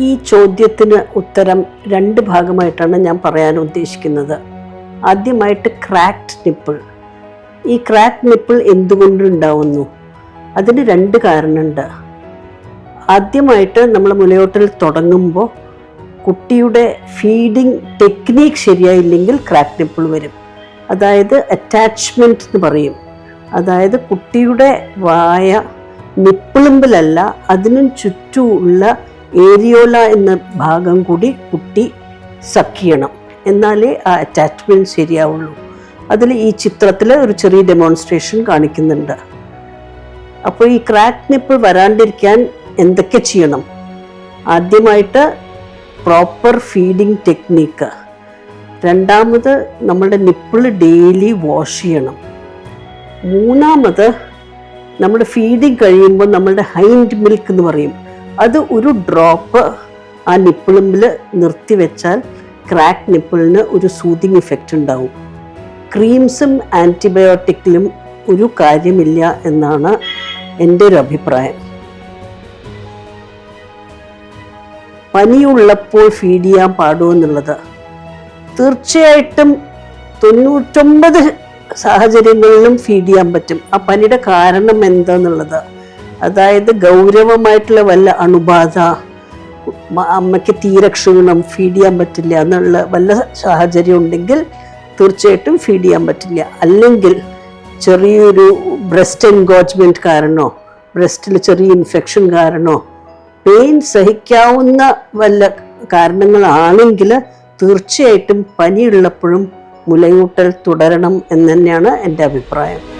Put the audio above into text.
ഈ ചോദ്യത്തിന് ഉത്തരം രണ്ട് ഭാഗമായിട്ടാണ് ഞാൻ പറയാൻ ഉദ്ദേശിക്കുന്നത്. ആദ്യമായിട്ട് ക്രാക്ട് നിപ്പിൾ ഈ ക്രാക്ക് നിപ്പിൾ എന്തുകൊണ്ടുണ്ടാവുന്നു? അതിന് രണ്ട് കാരണമുണ്ട്. ആദ്യമായിട്ട് നമ്മൾ മുലയോട്ടൽ തുടങ്ങുമ്പോൾ കുട്ടിയുടെ ഫീഡിങ് ടെക്നീക്ക് ശരിയായില്ലെങ്കിൽ ക്രാക്ക് നിപ്പിൾ വരും. അതായത് അറ്റാച്ച്മെന്റ് എന്ന് പറയും. അതായത് കുട്ടിയുടെ വായ നിപ്പിളുമ്പിലല്ല അതിനും ചുറ്റുമുള്ള ഏരിയോല എന്ന ഭാഗം കൂടി കുട്ടി സഖിയണം. എന്നാലേ ആ അറ്റാച്ച്മെന്റ് ശരിയാവുള്ളൂ. അതിൽ ഈ ചിത്രത്തിൽ ഒരു ചെറിയ ഡെമോൺസ്ട്രേഷൻ കാണിക്കുന്നുണ്ട്. അപ്പോൾ ഈ ക്രാക്ക് നിപ്പ് വരാണ്ടിരിക്കാൻ എന്തൊക്കെ ചെയ്യണം? ആദ്യമായിട്ട് പ്രോപ്പർ ഫീഡിങ് ടെക്നീക്ക് രണ്ടാമത് നമ്മുടെ നിപ്പിൾ ഡെയിലി വാഷ് ചെയ്യണം. മൂന്നാമത് നമ്മുടെ ഫീഡിങ് കഴിയുമ്പോൾ നമ്മളുടെ ഹൈൻഡ് മിൽക്ക് എന്ന് പറയും. അത് ഒരു ഡ്രോപ്പ് ആ നിപ്പിളുമ്പിൽ നിർത്തിവെച്ചാൽ ക്രാക്ക് നിപ്പിളിന് ഒരു സൂതിങ് ഇഫക്റ്റ് ഉണ്ടാവും. ക്രീംസും ആന്റിബയോട്ടിക്കിലും ഒരു കാര്യമില്ല എന്നാണ് എന്റെ ഒരു അഭിപ്രായം. പനിയുള്ളപ്പോൾ ഫീഡ് ചെയ്യാൻ പാടുമെന്നുള്ളത് തീർച്ചയായിട്ടും തൊണ്ണൂറ്റൊമ്പത് സാഹചര്യങ്ങളിലും ഫീഡ് ചെയ്യാൻ പറ്റും. ആ പനിയുടെ കാരണം എന്താന്നുള്ളത്? അതായത് ഗൗരവമായിട്ടുള്ള വല്ല അണുബാധ അമ്മയ്ക്ക് തീരെ ക്ഷീണം ഫീഡ് ചെയ്യാൻ പറ്റില്ല എന്നുള്ള വല്ല സാഹചര്യം ഉണ്ടെങ്കിൽ തീർച്ചയായിട്ടും ഫീഡ് ചെയ്യാൻ പറ്റില്ല. അല്ലെങ്കിൽ ചെറിയൊരു ബ്രസ്റ്റ് എൻഗോജ്മെന്റ് കാരണോ ബ്രസ്റ്റിൽ ചെറിയ ഇൻഫെക്ഷൻ കാരണോ പെയിൻ സഹിക്കാവുന്ന വല്ല കാരണങ്ങളാണെങ്കിൽ തീർച്ചയായിട്ടും പനിയുള്ളപ്പോഴും മുലയൂട്ടൽ തുടരണം എന്ന് തന്നെയാണ് എന്റെ അഭിപ്രായം.